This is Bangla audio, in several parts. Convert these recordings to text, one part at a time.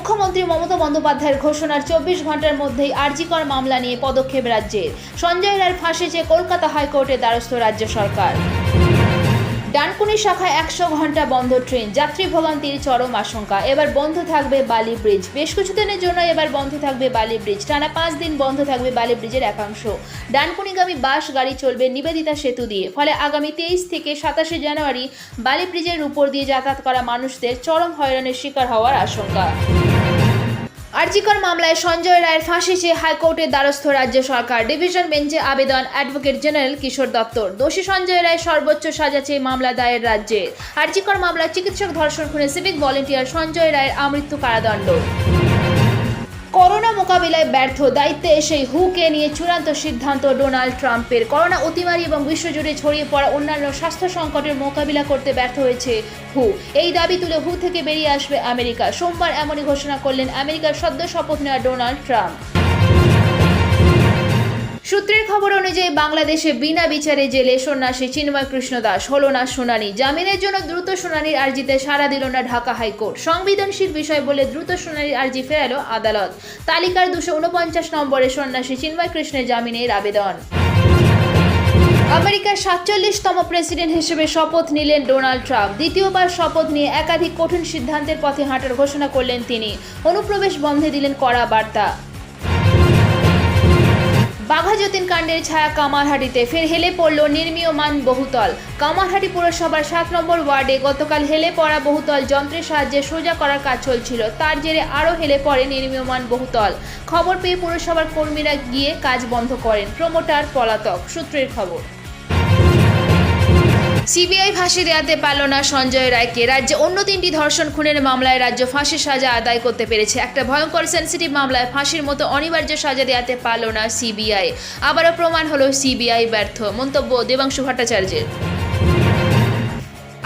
মুখ্যমন্ত্রী মমতা বন্দ্যোপাধ্যায়ের ঘোষণার চব্বিশ ঘণ্টার মধ্যেই আরজিকর মামলা নিয়ে পদক্ষেপ রাজ্যের। সঞ্জয় রায়ের ফাঁসি চেয়ে কলকাতা হাইকোর্টের দ্বারস্থ রাজ্য সরকার। ডানকুনি শাখায় একশো ঘণ্টা বন্ধ ট্রেন, যাত্রী ভোগান্তির চরম আশঙ্কা। এবার বন্ধ থাকবে বালি ব্রিজ। বেশ কিছুদিনের জন্য এবার বন্ধ থাকবে বালি ব্রিজ। টানা পাঁচ দিন বন্ধ থাকবে বালি ব্রিজের একাংশ। ডানকুনিগামী বাস, গাড়ি চলবে নিবেদিতা সেতু দিয়ে। ফলে আগামী তেইশ থেকে সাতাশে জানুয়ারি বালি ব্রিজের উপর দিয়ে যাতায়াত করা মানুষদের চরম হয়রানির শিকার হওয়ার আশঙ্কা। আরজিকর মামলায় সঞ্জয় রায়ের ফাঁসি চেয়ে হাইকোর্টের দ্বারস্থ রাজ্য সরকার। ডিভিশন বেঞ্চে আবেদন অ্যাডভোকেট জেনারেল কিশোর দত্তর। দোষী সঞ্জয় রায় সর্বোচ্চ সাজা চেয়ে মামলা দায়ের রাজ্যে। আরজিকর মামলায় চিকিৎসক ধর্ষণ খুনে সিভিক ভলেন্টিয়ার সঞ্জয় রায়ের আমৃত্যু কারাদণ্ড। মোকাবিলায় ব্যর্থ দায়িত্বে এসেই হুকে নিয়ে চূড়ান্ত সিদ্ধান্ত ডোনাল্ড ট্রাম্পের। করোনা অতিমারি এবং বিশ্বজুড়ে ছড়িয়ে পড়া অন্যান্য স্বাস্থ্য সংকটের মোকাবিলা করতে ব্যর্থ হয়েছে হু। এই দাবি তুলে হু থেকে বেরিয়ে আসবে আমেরিকা। সোমবার এমনই ঘোষণা করলেন আমেরিকার সদ্য শপথ নেওয়া ডোনাল্ড ট্রাম্প। সূত্রের খবর অনুযায়ী বাংলাদেশে বিনা বিচারে জেলে সন্ন্যাসী চিন্ময় কৃষ্ণ দাস হলো না শুনানি। জামিনের জন্য দ্রুত শুনানির আর্জিতে সাড়া দিল না ঢাকা হাইকোর্ট। সংবেদনশীল বিষয় বলে দ্রুত শুনানির আর্জি ফেরালো আদালত। তালিকার দুশো উনপঞ্চাশ নম্বরে সন্ন্যাসী চিন্ময় কৃষ্ণের জামিনের আবেদন। আমেরিকার সাতচল্লিশতম প্রেসিডেন্ট হিসেবে শপথ নিলেন ডোনাল্ড ট্রাম্প। দ্বিতীয়বার শপথ নিয়ে একাধিক কঠিন সিদ্ধান্তের পথে হাঁটার ঘোষণা করলেন তিনি। অনুপ্রবেশ বন্ধে দিলেন কড়া বার্তা। বাঘাযতীন কাণ্ডের ছায়া কামারহাটিতে। ফের হেলে পড়ল নির্মীয়মান বহুতল। কামারহাটি পুরসভার সাত নম্বর ওয়ার্ডে গতকাল হেলে পড়া বহুতল যন্ত্রের সাহায্যে সোজা করার কাজ চলছিল। তার জেরে আরও হেলে পড়ে নির্মীয়মান বহুতল। খবর পেয়ে পুরসভার কর্মীরা গিয়ে কাজ বন্ধ করেন। প্রমোটার পলাতক। সূত্রের খবর। সিবিআই ফাঁসি দেওয়াতে পারল না সঞ্জয় রায়কে। রাজ্যে অন্য তিনটি ধর্ষণ, খুনের মামলায় রাজ্য ফাঁসির সাজা আদায় করতে পেরেছে। একটা ভয়ঙ্কর সেন্সিটিভ মামলায় ফাঁসির মতো অনিবার্য সাজা দেওয়াতে পারল না সিবিআই। আবারও প্রমাণ হলো সিবিআই ব্যর্থ। মন্তব্য দেবাংশু ভট্টাচার্যের।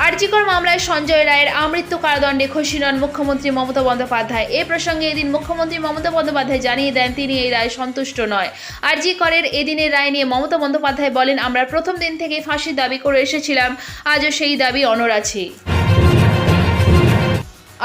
আরজিকর মামলায় সঞ্জয় রায়ের আমৃত্যু কারাদণ্ডে খুশি নন মুখ্যমন্ত্রী মমতা বন্দ্যোপাধ্যায়। এ প্রসঙ্গে এদিন মুখ্যমন্ত্রী মমতা বন্দ্যোপাধ্যায় জানিয়ে দেন, তিনি এই রায় সন্তুষ্ট নয়। আরজি করের এদিনের রায় নিয়ে মমতা বন্দ্যোপাধ্যায় বলেন, আমরা প্রথম দিন থেকে ফাঁসির দাবি করে এসেছিলাম, আজও সেই দাবি অনর আছে।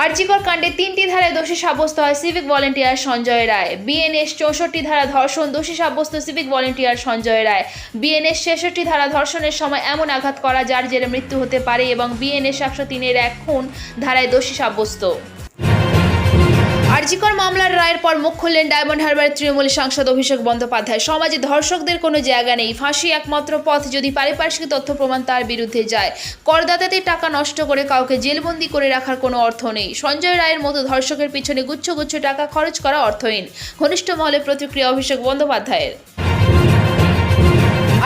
আর্জিকর কাণ্ডে তিনটি ধারায় দোষী সাব্যস্ত হয় civic volunteer Sanjay Roy. BNS চৌষট্টি ধারা ধর্ষণ, দোষী সাব্যস্ত civic volunteer Sanjay Roy. BNS ছেষট্টি ধারা ধর্ষণের সময় এমন আঘাত করা যার জেরে মৃত্যু হতে পারে এবং বিএনএস একশো তিনের এক খুন ধারায় দোষী সাব্যস্ত। আরজিকর মামলার রায়ের পর মুখ খুললেন ডায়মন্ড হারবার তৃণমূল সাংসদ অভিষেক বন্দ্যোপাধ্যায়। সমাজে ধর্ষকদের কোনো জায়গা নেই। ফাঁসি একমাত্র পথ যদি পারিপার্শ্বিক তথ্য প্রমাণ তার বিরুদ্ধে যায়। করদাতাদের টাকা নষ্ট করে কাউকে জেলবন্দি করে রাখার কোনো অর্থ নেই। সঞ্জয় রায়ের মতো ধর্ষকের পিছনে গুচ্ছ গুচ্ছ টাকা খরচ করা অর্থহীন। ঘনিষ্ঠ মহলে প্রতিক্রিয়া অভিষেক বন্দ্যোপাধ্যায়ের।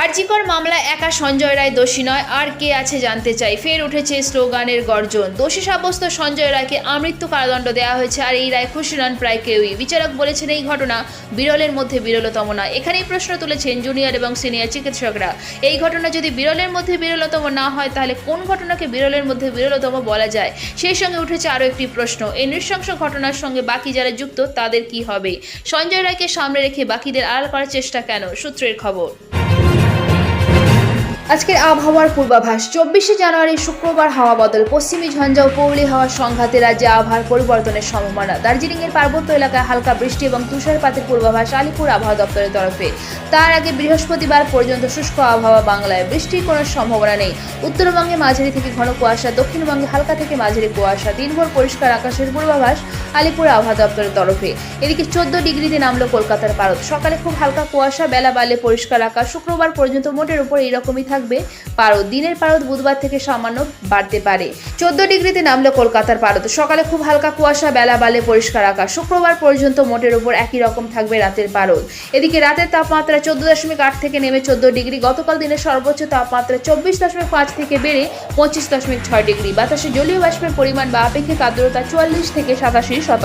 আরজিকর মামলায় একা সঞ্জয় রায় দোষী নয়। আর কে আছে জানতে চাই। ফের উঠেছে স্লোগানের গর্জন। দোষী সাব্যস্ত সঞ্জয় রায়কে আমৃত্যু কারাদণ্ড দেওয়া হয়েছে। আর এই রায় খুশি নন প্রায় কেউই। বিচারক বলেছেন এই ঘটনা বিরলের মধ্যে বিরলতম না এখানেই প্রশ্ন তুলেছেন জুনিয়র এবং সিনিয়র চিকিৎসকরা। এই ঘটনা যদি বিরলের মধ্যে বিরলতম না হয়, তাহলে কোন ঘটনাকে বিরলের মধ্যে বিরলতম বলা যায়? সেই সঙ্গে উঠেছে আরও একটি প্রশ্ন। এই নৃশংস ঘটনার সঙ্গে বাকি যারা যুক্ত, তাদের কি হবে? সঞ্জয় রায়কে সামনে রেখে বাকিদের আড়াল করার চেষ্টা কেন? সূত্রের খবর। আজকের আবহাওয়ার পূর্বাভাস, চব্বিশে জানুয়ারি শুক্রবার হাওয়া বদল, পশ্চিমী ঝঞ্ঝা ও পৌলি হাওয়ার সংঘাতে রাজ্যে আবহাওয়ার পরিবর্তনের সম্ভাবনা। দার্জিলিংয়ের পার্বত্য এলাকায় হালকা বৃষ্টি এবং তুষারপাতের পূর্বাভাস আলিপুর আবহাওয়া দপ্তরের তরফে। তার আগে বৃহস্পতিবার পর্যন্ত শুষ্ক আবহাওয়া বাংলায়, বৃষ্টির কোনো সম্ভাবনা নেই। উত্তরবঙ্গে মাঝারি থেকে ঘন কুয়াশা, দক্ষিণবঙ্গে হালকা থেকে মাঝারি কুয়াশা, দিনভর পরিষ্কার আকাশের পূর্বাভাস আলিপুর আবহাওয়া দপ্তরের তরফে। এদিকে চোদ্দ ডিগ্রিতে নামলো কলকাতার পারদ। সকালে খুব হালকা কুয়াশা, বেলা বাড়লে পরিষ্কার আকাশ, শুক্রবার পর্যন্ত মোটের উপর এইরকমই থাকবে, পারদ, দিনের পারদ বুধবার থেকে সামান্য বাড়তে পারে। চোদ্দ ডিগ্রিতে নামলো কলকাতার পারদ। সকালে খুব হালকা কুয়াশা, বেলা বালে পরিষ্কার আকাশ। শুক্রবার পর্যন্ত মোটের উপর একই রকম থাকবে রাতের পারদ। এদিকে রাতের তাপমাত্রা চোদ্দ দশমিক আট থেকে নেমে চোদ্দ ডিগ্রি। গতকাল দিনের সর্বোচ্চ তাপমাত্রা চব্বিশ দশমিক পাঁচ থেকে বেড়ে পঁচিশ দশমিক ছয় ডিগ্রি। বাতাসে জলীয় বাষ্পের পরিমাণ বা আপেক্ষিক আর্দ্রতা চুয়াল্লিশ থেকে সাতাশি শতাংশ।